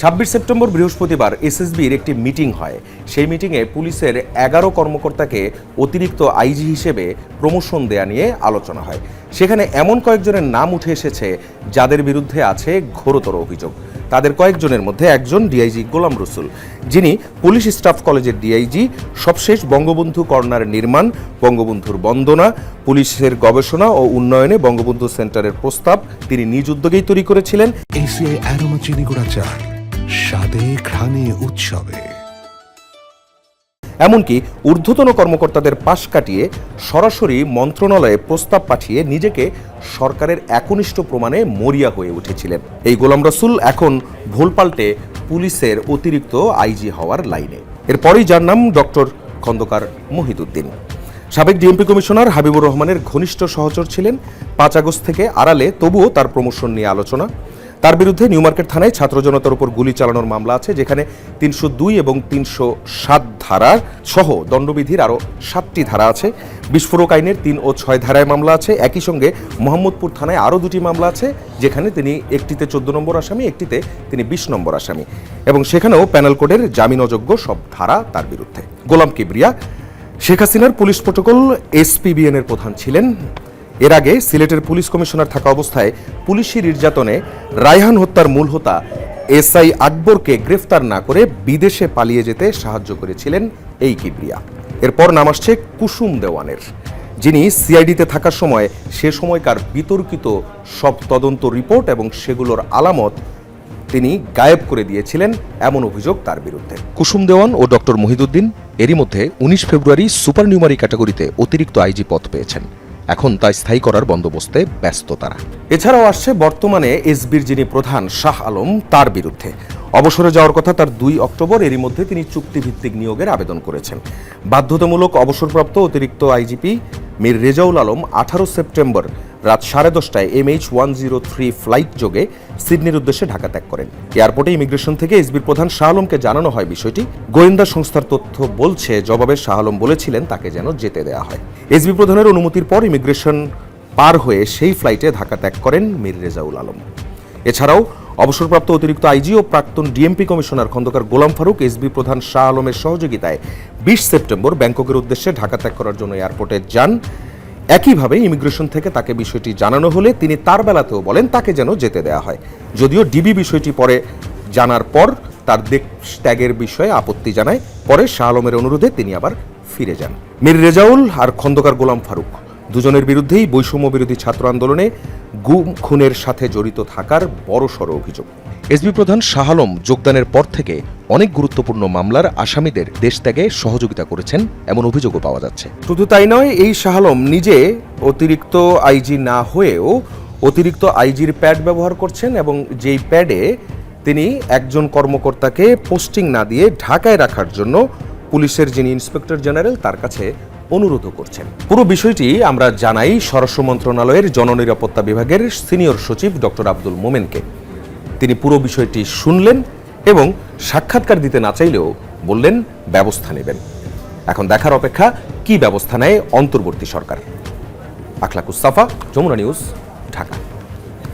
ছাব্বিশ সেপ্টেম্বর বৃহস্পতিবার এসএসবির একটি মিটিং হয়। সেই মিটিংয়ে পুলিশের এগারো কর্মকর্তাকে অতিরিক্ত আইজি হিসেবে প্রমোশন দেয়া নিয়ে আলোচনা হয়। সেখানে এমন কয়েকজনের নাম উঠে এসেছে, যাদের বিরুদ্ধে আছে ঘোরতর অভিযোগ। তাদের কয়েকজনের মধ্যে একজন ডিআইজি গোলাম রসুল, যিনি পুলিশ স্টাফ কলেজের ডিআইজি, সবশেষ বঙ্গবন্ধু কর্নার নির্মাণ, বঙ্গবন্ধুর বন্দনা, পুলিশের গবেষণা ও উন্নয়নে বঙ্গবন্ধু সেন্টারের প্রস্তাব, তিনি নিজ উদ্যোগেই তৈরি করেছিলেন। স্বাদে ঘ্রাণে উৎসবে। এমনকি ঊর্ধ্বতন কর্মকর্তাদের পাশ কাটিয়ে সরাসরি মন্ত্রণালয়ে প্রস্তাব পাঠিয়ে নিজেকে সরকারের একনিষ্ঠ প্রমাণে মরিয়া হয়ে উঠেছিলেন। এই গোলাম রসুল এখন ভুল পাল্টে পুলিশের অতিরিক্ত আইজি হওয়ার লাইনে। এরপরেই যার নাম ডক্টর খন্দকার মহিদুদ্দিন। সাবেক ডিএমপি কমিশনার হাবিবুর রহমানের ঘনিষ্ঠ সহচর ছিলেন। পাঁচ আগস্ট থেকে আড়ালে তবুও তার প্রমোশন নিয়ে আলোচনা। তার বিরুদ্ধে নিউ মার্কেট থানায় ছাত্র জনতার উপর গুলি চালানোর মামলা আছে, যেখানে তিনশো দুই এবং তিনশো সাত ধারার সহ দণ্ডবিধির আরও সাতটি ধারা আছে। বিস্ফোরক আইনের তিন ও ছয় ধারায় মামলা আছে। একই সঙ্গে মোহাম্মদপুর থানায় আরও দুটি মামলা আছে, যেখানে তিনি একটিতে চোদ্দ নম্বর আসামি, একটিতে তিনি বিশ নম্বর আসামি। এবং সেখানেও প্যানেল কোডের জামিন অযোগ্য সব ধারা তার বিরুদ্ধে। গোলাম কিবরিয়া, শেখ হাসিনার পুলিশ প্রোটোকল, এসপিবিএন এর প্রধান ছিলেন। এর আগে সিলেটের পুলিশ কমিশনার থাকা অবস্থায় পুলিশি নির্যাতনে রায়হান হত্যার মূল হোতা এসআই আকবরকে গ্রেফতার না করে বিদেশে পালিয়ে যেতে সাহায্য করেছিলেন এই কিবরিয়া। এরপর নাম আসছে কুসুম দেওয়ানের, যিনি সিআইডিতে থাকার সময় সে সময়কার বিতর্কিত সব তদন্ত রিপোর্ট এবং সেগুলোর আলামত তিনি গায়েব করে দিয়েছিলেন এমন অভিযোগ তার বিরুদ্ধে। কুসুম দেওয়ান ও ডক্টর মহিদুদ্দিন এরই মধ্যে উনিশ ফেব্রুয়ারি সুপার নিউমারি ক্যাটাগরিতে অতিরিক্ত আইজি পদ পেয়েছেন। এখন তা স্থায়ী করার বন্দোবস্তে ব্যস্ত তারা। এছাড়াও আসছে বর্তমানে এসবির যিনি প্রধান শাহ আলম, তার বিরুদ্ধে। অবসরে যাওয়ার কথা তার দুই অক্টোবর, এরই মধ্যে তিনি চুক্তিভিত্তিক নিয়োগের আবেদন করেছেন। বাধ্যতামূলক অবসরপ্রাপ্ত অতিরিক্ত আইজিপি মীর রেজাউল আলম আঠারো সেপ্টেম্বর রাত সাড়ে দশটায় MH one zero three flight যোগে সিডনির উদ্দেশ্যে ঢাকা ত্যাগ করেন। এয়ারপোর্টে ইমিগ্রেশন থেকে এসবির প্রধান শাহ আলমকে জানানো হয় বিষয়টি। গোয়েন্দা সংস্থার তথ্য বলছে, জবাবে শাহ আলম বলেছিলেন তাকে যেন যেতে দেয়া হয়। এসবি প্রধানের অনুমতির পর ইমিগ্রেশন পার হয়ে সেই ফ্লাইটে ঢাকা ত্যাগ করেন মীর রেজাউল আলম। এছাড়াও অবসরপ্রাপ্ত অতিরিক্ত আইজি ও প্রাক্তন DMP commissioner Khondokar Golam Faruk, SB প্রধান শাহ আলমের সহযোগিতায় বিশ সেপ্টেম্বর ব্যাংককের উদ্দেশ্যে ঢাকা ত্যাগ করার জন্য এয়ারপোর্টে যান। একইভাবে ইমিগ্রেশন থেকে তাকে বিষয়টি জানানো হলে তিনি তার বেলাতেও বলেন, তাকে যেন যেতে দেয়া হয়। যদিও ডিবি বিষয়টি পরে জানার পর তার দেশ ত্যাগের বিষয়ে আপত্তি জানায়। পরে শাহ আলমের অনুরোধে তিনি আবার ফিরে যান। মীর রেজাউল আর খন্দকার গোলাম ফারুক দুজনের বিরুদ্ধেই বৈষম্য বিরোধী ছাত্র আন্দোলনে গুম খুনের সাথে জড়িত থাকার বড়সড় অভিযোগ। এসবি প্রধান শাহ আলম যোগদানের পর থেকে অনেক গুরুত্বপূর্ণ মামলার আসামিদের দেশ ত্যাগে সহযোগিতা করেছেন এমন অভিযোগও পাওয়া যাচ্ছে। শুধু তাই নয়, এই শাহ আলম নিজে অতিরিক্ত আইজি না হয়েও অতিরিক্ত আইজির প্যাড ব্যবহার করছেন এবং যেই প্যাডে তিনি একজন কর্মকর্তাকে পোস্টিং না দিয়ে ঢাকায় রাখার জন্য পুলিশের যিনি ইন্সপেক্টর জেনারেল, তার কাছে অনুরোধও করছেন। পুরো বিষয়টি আমরা জানাই স্বরাষ্ট্র মন্ত্রণালয়ের জননিরাপত্তা বিভাগের সিনিয়র সচিব ডক্টর আব্দুল মোমেনকে। তিনি পুরো বিষয়টি শুনলেন এবং সাক্ষাৎকার দিতে না চাইলেও বললেন, ব্যবস্থা নেবেন। এখন দেখার অপেক্ষা, কি ব্যবস্থা নেয় অন্তর্বর্তী সরকার? আখলাকুস সাফা, যমুনা নিউজ, ঢাকা।